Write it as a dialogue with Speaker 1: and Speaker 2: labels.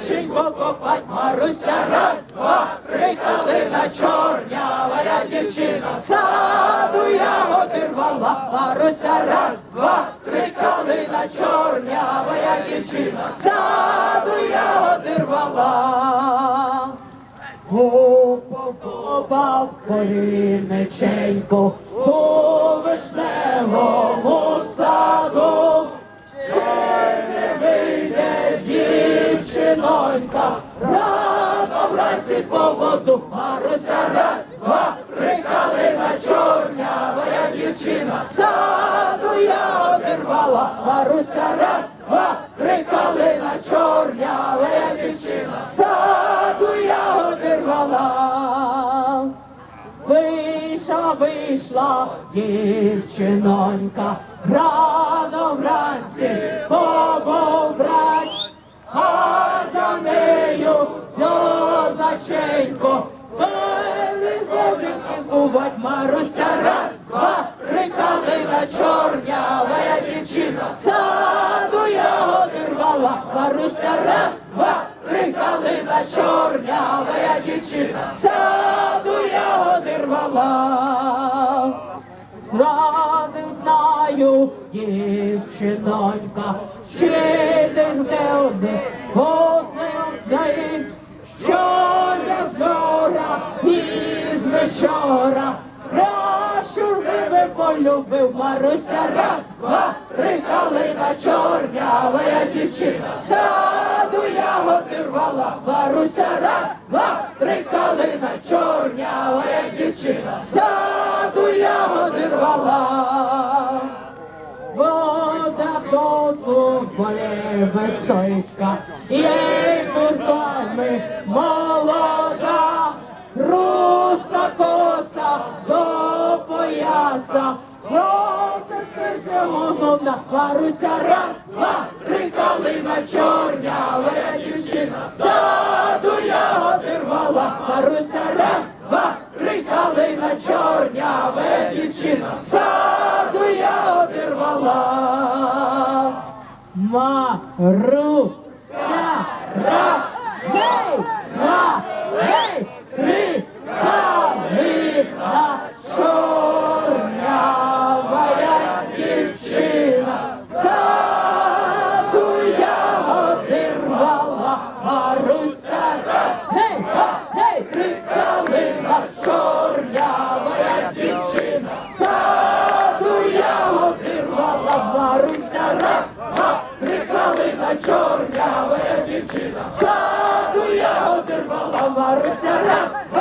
Speaker 1: копать, Маруся, раз, два, три, калина чорнявая дівчина, саду ягоди рвала, Маруся, раз, два, три, калина чорнявая дівчина, саду ягоди рвала. Копав, копав у вишневому по воду, Маруся, раз, два, три, калина чорнявая дівчина, саду я одервала, Маруся, раз, два, три, калина чорнявая дівчина, саду я одервала. Вийшла, вийшла дівчинонька, рано вранці лиш годинки бувать, Маруся, раз, два, три калина чорнявая дівчина, саду ягоди рвала, Маруся, раз, два, три калина чорнявая дівчина, саду ягоди рвала. Знаю, знаю, дівчинонька, чи не вечора, кращу тебе полюбив Маруся, раз, два, три калина чорнявая дівчина, саду ягоди рвала, Маруся, раз, два, три калина чорнявая дівчина, саду ягоди рвала. Вода дозволе висоцька, є вами молода, пояса, Роса це же головна, Маруся, раз, два, три калина чорнявая дівчина, саду ягоди рвала, Маруся, раз, два, три калина чорнявая дівчина, саду ягоди рвала. Маруся, та чорняве дівчина, саду я одервала, Маруся раз.